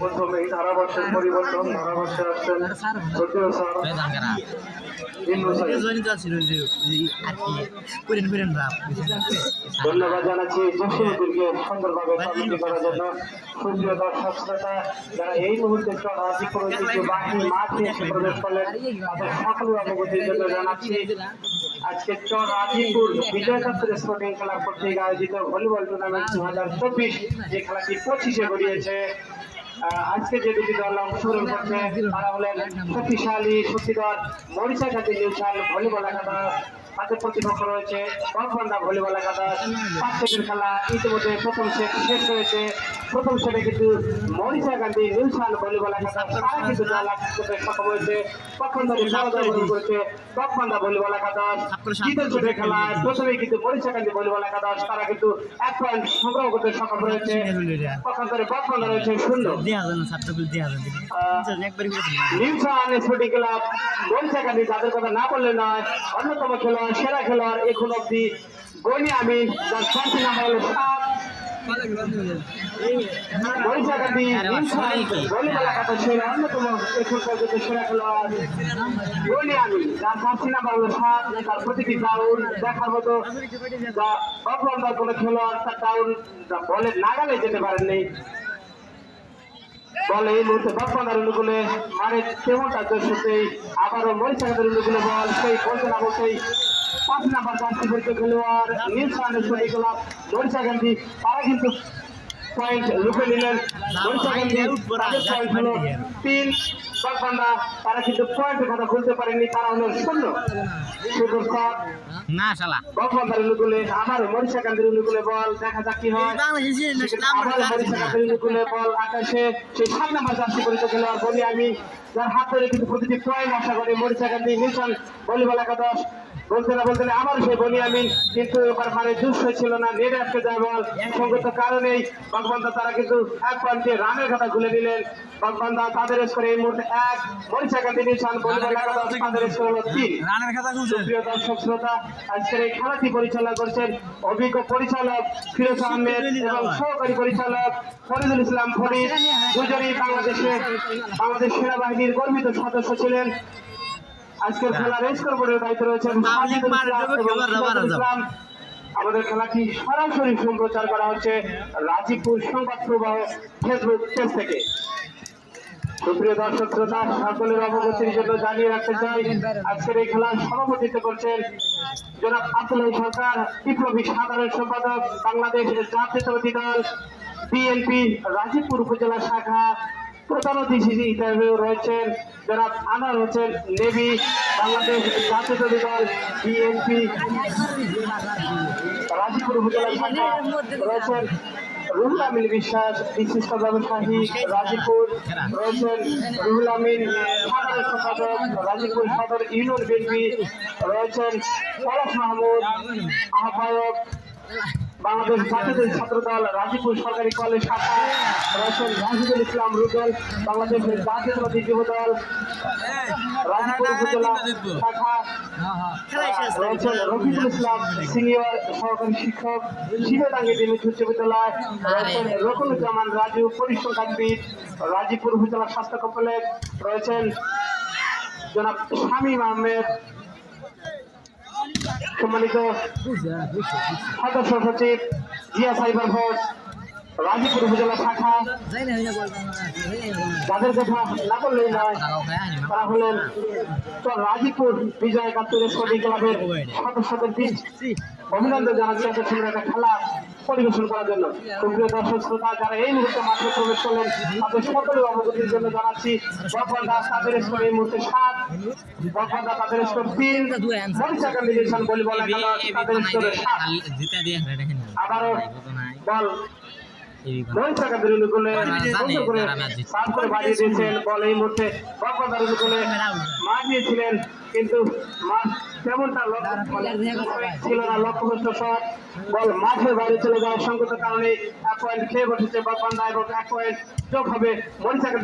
প্রথম ধারাবর্ষের পরিবর্তন ধারাবর্ষে আসছেন তৃতীয় স্যার। বেদান করা ইন্নু স্যার। জয়নি তো ছিল যে এই আর কি করেন করেন রাপ ধন্যবাদ জানাচ্ছি জসীমুদ্দিনকে সুন্দরভাবে কমিটি করার জন্য। সুপ্রিয় দর্শক শ্রোতা যারা এই মুহূর্তে রাজি করেছে বাকি মাঠে এসে প্রবেশ করলেন তাদের সকল অবগতির জন্য জানাচ্ছি আজকে চর রাজীপুর বিজয় কাপুর স্পোর্টিং ক্লাব কর্তৃক আয়োজিত ভলিবল টুর্নামেন্ট দু হাজার চব্বিশ যে খেলাটি পঁচিশে গড়িয়েছে আজকে যে দুটি দল অংশগ্রহণ করছে তারা হলেন শক্তিশালী শক্তিধর মরিচা জাতীয় ভলিবল একাদশ তাদের প্রতিপক্ষ রয়েছে বরফান্ডা ভলিবল একাদশ পাঁচ সেটের খেলা ইতিমধ্যে প্রথম সেট শেষ হয়েছে। প্রথম সেটে কিন্তু মরিচা গান্ধী নিউশাল ভলিবল একাদশ তারা কিন্তু সক্ষম হয়েছে। পক্ষান্তরে পরাজয় করেছে। বরফান্ডা ভলিবল একাদশ দ্বিতীয় সেটের খেলা প্রথমে কিন্তু মরিচা গান্ধী ভলিবল একাদশ তারা কিন্তু এক পয়েন্ট সংগ্রহ করতে সক্ষম রয়েছে। পক্ষান্তরে বরফান্ডা রয়েছে শূন্য। নিউসান স্পোর্টিং ক্লাব বলছেখানি যাদের কথা না বললে নয় অন্যতম খেলোয়াড় সেরা খেলোয়াড় এখন অব্দি গনি আমি অন্যতম সেরা আমি তার তার বলে নাগালে যেতে এই মুহূর্তে বাপ্পানার অনুকূলে মানে তেমনটা দর্শকই আবারও মরিচাকাদের অনুকূলে বল, সেই বলতে না বলতেই পাঁচ নাম্বার পরিচিত খেলোয়াড় নিউসানের সঙ্গে গোলাপ মরিচা গান্ধী। তারা কিন্তু পয়েন্ট লুকে নিলেন। মরিচা গান্ধী তাদের পয়েন্ট হলো তিন। তারা কিন্তু পয়েন্টের কথা খুলতে পারেনি তারা হলো শূন্য। সুন্দর না শালা। বাপ্পান্ডার অনুকূলে আবার মরিচা গান্ধীর অনুকূলে বল দেখা যাক কি হয়। আবার মরিচা গান্ধীর অনুকূলে বল আকাশে সেই সাত নাম্বার জার্সি পরিচিত খেলোয়াড় বলি আমি যার হাত ধরে কিন্তু প্রতিটি পয়েন্ট আশা করে মরিচা গান্ধী নিউটন ভলিবল একাদশ বলতে না বলতে না আবার সেই বলি আমি কিন্তু এবার মানে জুস হয়েছিল না নেট আটকে যায় বল। সঙ্গত কারণেই বাগবান্ধা তারা কিন্তু এক পয়েন্টে রানের কথা খুলে দিলেন। বাগবান্ধা তাদের স্কোরে এই মুহূর্তে এক মরিচা একাদশ তাদের স্কোর হলো তিন। রানের খাতা খুলছে প্রিয় দর্শক শ্রোতা আজকের এই খেলাটি পরিচালনা করছেন অভিজ্ঞ পরিচালক ফিরোজ আহমেদ এবং সহকারী পরিচালক ফরিদুল ইসলাম ফরিদ দুজনেই বাংলাদেশের বাংলাদেশ সেনাবাহিনীর গর্বিত সদস্য ছিলেন। আজকের খেলা রেস দায়িত্ব রয়েছেন ইসলাম আমাদের খেলাটি সরাসরি সম্প্রচার করা হচ্ছে রাজীবপুর সংবাদ প্রবাহ ফেসবুক পেজ থেকে। সুপ্রিয় দর্শক শ্রোতা সকলের অবগতির জন্য জানিয়ে রাখতে চাই আজকের এই খেলার সভাপতিত্ব করছেন জনাব আব্দুল্লাহ সরকার বিপ্লবী সাধারণ সম্পাদক বাংলাদেশ জাতীয়তাবাদী দল বিএনপি রাজীবপুর উপজেলা শাখা প্রধান অতিথি হিসেবে রয়েছেন যারা আনার হোসেন নেভি, বাংলাদেশ জাতীয়তাবাদী দল বিএনপি রাজীপুর উপজেলা রয়েছেন রুহুল আমিন বিশ্বাস, বিশিষ্ট ব্যবসায়ী রাজীপুর রয়েছেন রুহুল আমিন সম্পাদক রাজীবপুর সদর ইউনিয়ন বিএনপি রয়েছেন পলাশ মাহমুদ, আহ্বায়ক বাংলাদেশ জাতীয় ছাত্র দল রাজীবপুর সরকারি কলেজ শাখা রয়েছেন রাহিদুল ইসলাম রুবেল, বাংলাদেশের জাতীয়তাবাদী যুব দল রাজীবপুর উপজেলা শাখা রয়েছেন রফিকুল ইসলাম সিনিয়র সহকারী শিক্ষক শিবেদাঙ্গি ডিমিট উচ্চ বিদ্যালয় রয়েছেন রাজু পরিসংখ্যানবিদ রাজীবপুর উপজেলা স্বাস্থ্য কমপ্লেক্স, রয়েছেন জনাব শামীম আহমেদ সম্মানিত সদস্য সচিব জিয়া সাইবার ফোর্স। রাজীবপুর উপজেলা শাখা। যাদের কথা না বললেই নয় তারা হলেন তো রাজীবপুর বিজয় একাত্তর স্পোর্টিং ক্লাবের সদস্যদের অভিনন্দন জানাচ্ছি এত সুন্দর একটা খেলা পরিবেশন করার জন্য। সুপ্রিয় দর্শক শ্রোতা যারা এই মুহূর্তে মাঠে প্রবেশ করলেন তাদের সকলের অবগতির জন্য জানাচ্ছি বর্তমান দাস তাদের স্কোর এই মুহূর্তে সাত বর্তমান দাস তাদের স্কোর তিন মরিচা কম্বিনেশন ভলিবল একাদশ তাদের স্কোরে সাত আবারও বল বিরুদ্ধে করে করে বাড়িয়ে দিয়েছেন বল এই মুহূর্তে। বাপ্পাদার করলে মার দিয়েছিলেন কিন্তু মার তেমনটা মানে ছিল না লক্ষ্যভ্রষ্ট শট বল মাঠের বাইরে চলে যাওয়ার সংগত কারণে এক পয়েন্ট খেয়ে বসেছে বাগবান্ধা এবং এক পয়েন্ট যোগ হবে মরিচাকা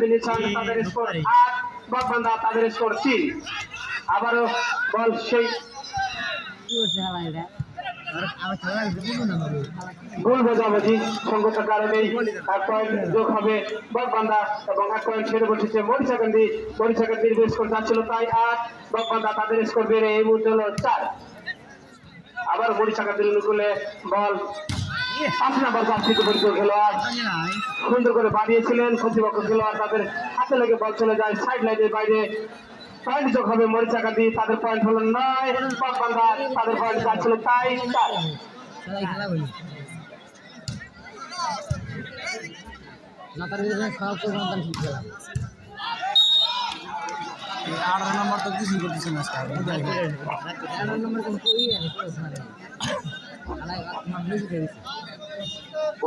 তাদের স্কোর আট বাগবান্ধা তাদের স্কোর তিন। আবারও বল সেই গোল বোঝাবুঝি সঙ্গত কারণে এক পয়েন্ট যোগ হবে। বাগবান্ধা এবং এক পয়েন্ট ছেড়ে বসেছে মরিচাকান্দি মরিচাকান্দির স্কোর যাচ্ছিল তাই আট বাগবান্ধা তাদের স্কোর বেড়ে এই মুহূর্তে হলো চার। আবার মরিচাকান্দির অনুকূলে বল খেলোয়াড়। সুন্দর করে বাড়িয়েছিলেন প্রতিপক্ষ খেলোয়াড় তাদের হাতে লেগে বল চলে যায় সাইড লাইনের বাইরে। পয়েন্ট যোগ হবে মরিচাকান্দি তাদের পয়েন্ট হলো নয়। তাদের পয়েন্ট তাই চার। আঠারো নম্বর তো কিছুই করতেছে না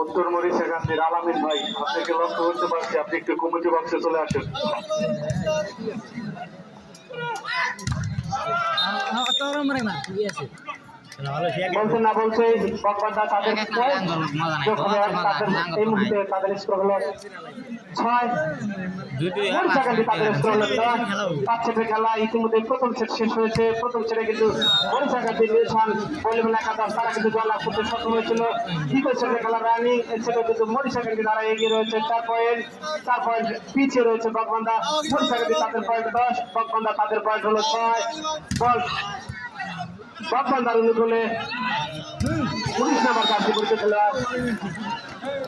উত্তর মরিচাকান্দির আলামিন ভাই আপনাকে লক্ষ্য করতে পারছি আপনি একটু কমিটি বক্সে চলে আসেন। বলছে না বলছে বাগবান্ধা তাদের point যোগ হবে আর তাদের এই মুহূর্তে তাদের স্কোর হলো ছয় তাদের পাঁচ সেটের খেলা ইতিমধ্যে প্রথম সেট শেষ হয়েছে প্রথম সেটে কিন্তু মরিচাকান্দি নিয়েছেন বলিবেন একাদশ তারা কিন্তু জয়লাভ করতে সক্ষম হয়েছিল। দ্বিতীয় সেটের খেলা রানি এই সেটে কিন্তু মরিচাকান্দি দ্বারা এগিয়ে রয়েছে চার পয়েন্ট চার পয়েন্ট পিছিয়ে রয়েছে তাদের পয়েন্ট দশ তাদের পয়েন্ট হলো ছয়। বল বাগবান্ধার অনুকূলে উনিশ নাম্বার কাছে পরিচয় খেলোয়াড় সুপ্রিয় দর্শক শ্রোতা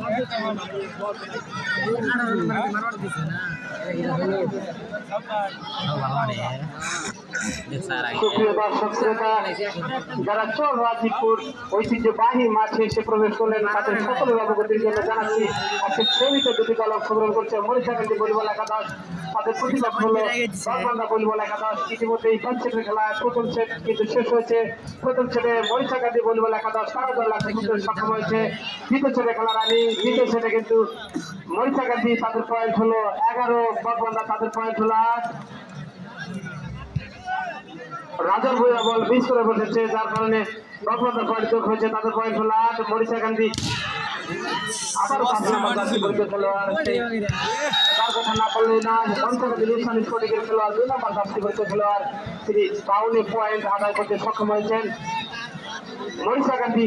যারা চল রাজীবপুর ঐতিহ্যবাহী মাঠে এসে প্রবেশ করলেন, তাদের সকলের অবগতির জন্য জানাচ্ছি, আজকে শ্রেণীতে দুটি দল অংশগ্রহণ করছে মরিচাকান্দি ভলিবল একাদশ, তাদের প্রতিপক্ষ হলো বাগবান্ধা ভলিবল একাদশ। ইতিমধ্যে এই খেলা প্রথম সেট কিন্তু শেষ হয়েছে। প্রথম সেটে মরিচাকান্দি ভলিবল একাদশ তারা দল করতে সক্ষম হয়েছে। দ্বিতীয় সেটে খেলা রানি দ্বিতীয় সেটে কিন্তু মরিচাকান্দি তাদের পয়েন্ট হলো এগারো বাগবান্ধা তাদের পয়েন্ট হলো আট। রাজার ভুইয়া বল মিস করে বসেছে, যার কারণে বাগবান্ধার পয়েন্ট যোগ হয়েছে, তাদের পয়েন্ট হলো আট মরিচা গান্ধী আবার খেলোয়াড় তার কথা না বললে না পঞ্চগড় ইলেকশন স্পোর্টিংয়ের মরিচা গান্ধী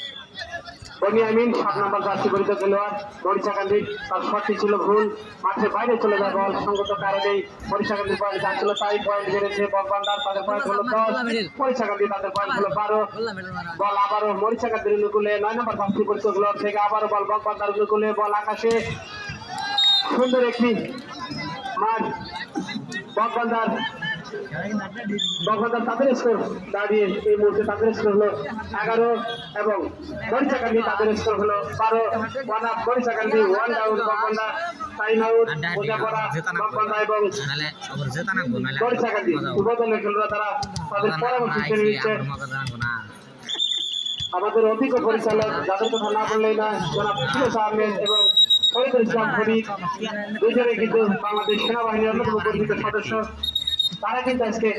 এমি আমিন সাত নম্বর জার্সি পরিচিত খেলোয়াড় মরিচাকান্দি তার শটটি ছিল ভুল। মাঠের বাইরে চলে যায় বল সঙ্গত কারণেই মরিচাকান্দির পয়েন্ট যাচ্ছিল, তাই পয়েন্ট বেড়েছে বলবান্ডার তাদের পয়েন্ট হলো দশ মরিচাকান্দি তাদের পয়েন্ট হলো বারো। বল আবারও মরিচাকান্দির অনুকূলে নয় নম্বর জার্সি পরিচিত খেলোয়াড় থেকে আবারও বল বলবান্ডার অনুকূলে, বল আকাশে। সুন্দর একটি মাঠ বলবান্ডার বকবান্ডার তাদের স্কোর দাঁড়িয়ে এই মুহূর্তে তাদের স্কোর হলো এগারো এবং তাদের স্কোর হলো বারো। ওয়ান বকবান্ডা টাইম আউট বকবান্ডা এবং তারা তাদের পরামর্শ ছেড়ে দিচ্ছে মজা জানাব না আমাদের অভিজ্ঞ পরিচালক, যাদের কথা না বললেই না জনাব ফিরোজ আহমেদ এবং শহীদুল ইসলাম ফরিদ। দুজনে কিন্তু বাংলাদেশ সেনাবাহিনীর অন্যতম গর্বিত সদস্য। তারা কিন্তু আজকে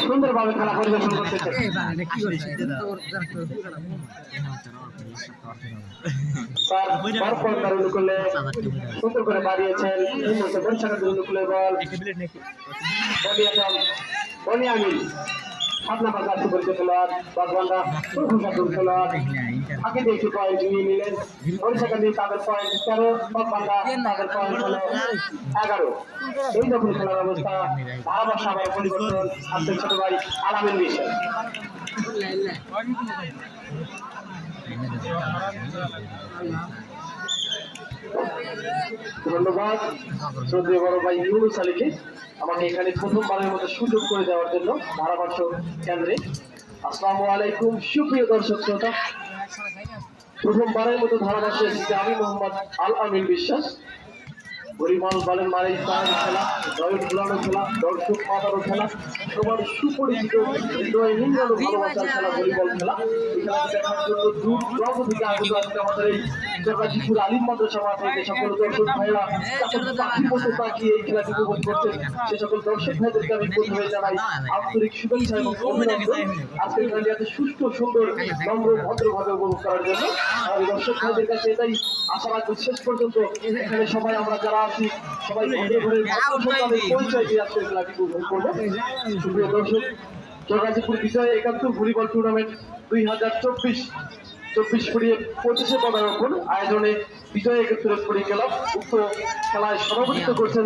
সুন্দরভাবে খেলা পরিবেশন করতেছে। সুন্দর করে বাড়িয়েছেন। বলি। আমি বল বলিয়াটন নাম্বার জার্সি পরিচয় খেলোয়াড় প্রভু সাধুর খেলোয়াড় আগে দেখি পয়েন্ট নিয়ে নিলেন। দিয়ে তাদের পয়েন্ট তেরো বাগবান্ধা তাদের পয়েন্ট হলো এগারো। এই যখন খেলার অবস্থা ধারাভাষ্য আবার পরিবর্তন আপনার ছোট ভাই আলামিন বিশ্ব ধন্যবাদ। শ্রদ্ধেয় বড় ভাই ইউনুস আলীকে আমাকে এখানে প্রথমবারের মতো সুযোগ করে দেওয়ার জন্য ধারাভাষ্য কেন্দ্রে। আসসালামু আলাইকুম, সুপ্রিয় দর্শক শ্রোতা। প্রথমবারের মতো ধারাভাষ্য এসেছে আমি মোহাম্মদ আল আমিন বিশ্বাস। পরিমল বলেন খেলা জয় ভুলানো খেলা, দর্শক মাতানো খেলা, সবার সুপরিচিত ভালোবাসার খেলা, ভলিবল খেলা। দূর আমাদের সকল ভদ্রভাবে কাছে এটাই আশা রাখব, শেষ পর্যন্ত এখানে সবাই আমরা যারা আছি সবাই পরিচয় দিয়ে খেলাটি সুপ্রিয় দর্শক বিজয় একাত্তর ভলিবল টুর্নামেন্ট দুই হাজার চব্বিশ চব্বিশ কুড়িয়ে পঁচিশে পদার্পণ আয়োজনে বিজয় একত্রিশ কুড়ি খেলা উক্ত খেলায় সভাপতিত্ব করছেন